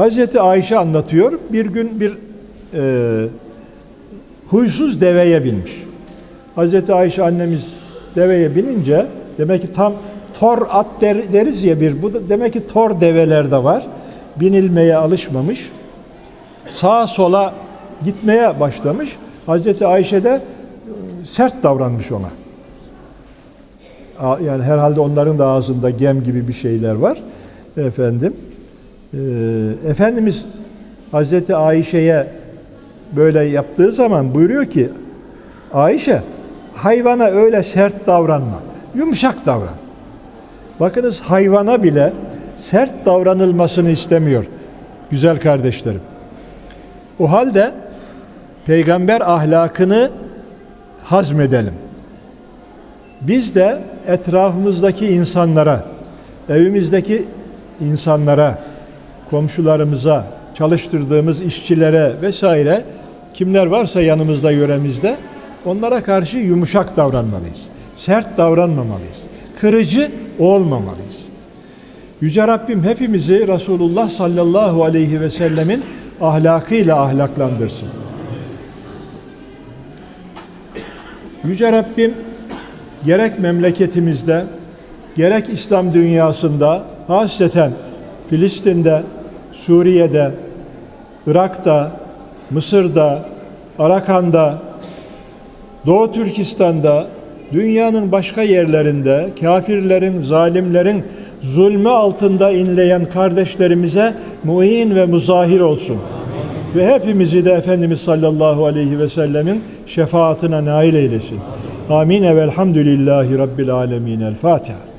Hazreti Ayşe anlatıyor. Bir gün bir e, huysuz deveye binmiş. Hazreti Ayşe annemiz deveye binince demek ki tam tor at der- deriz ya bir bu da demek ki tor develer de var. Binilmeye alışmamış. Sağa sola gitmeye başlamış. Hazreti Ayşe de e, sert davranmış ona. Yani herhalde onların da ağzında gem gibi bir şeyler var. Efendim. Ee, Efendimiz Hazreti Ayşe'ye böyle yaptığı zaman buyuruyor ki Ayşe hayvana öyle sert davranma. Yumuşak davran. Bakınız hayvana bile sert davranılmasını istemiyor güzel kardeşlerim. O halde peygamber ahlakını hazmedelim. Biz de etrafımızdaki insanlara, evimizdeki insanlara, komşularımıza, çalıştırdığımız işçilere vesaire kimler varsa yanımızda, yöremizde onlara karşı yumuşak davranmalıyız. Sert davranmamalıyız. Kırıcı olmamalıyız. Yüce Rabbim hepimizi Resulullah sallallahu aleyhi ve sellemin ahlakıyla ahlaklandırsın. Yüce Rabbim gerek memleketimizde, gerek İslam dünyasında, hasreten Filistin'de, Suriye'de, Irak'ta, Mısır'da, Arakan'da, Doğu Türkistan'da, dünyanın başka yerlerinde kafirlerin, zalimlerin zulmü altında inleyen kardeşlerimize muin ve muzahir olsun. Ve hepimizi de Efendimiz sallallahu aleyhi ve sellemin şefaatine nail eylesin. Amin ve elhamdülillahi rabbil alemin. El Fatiha.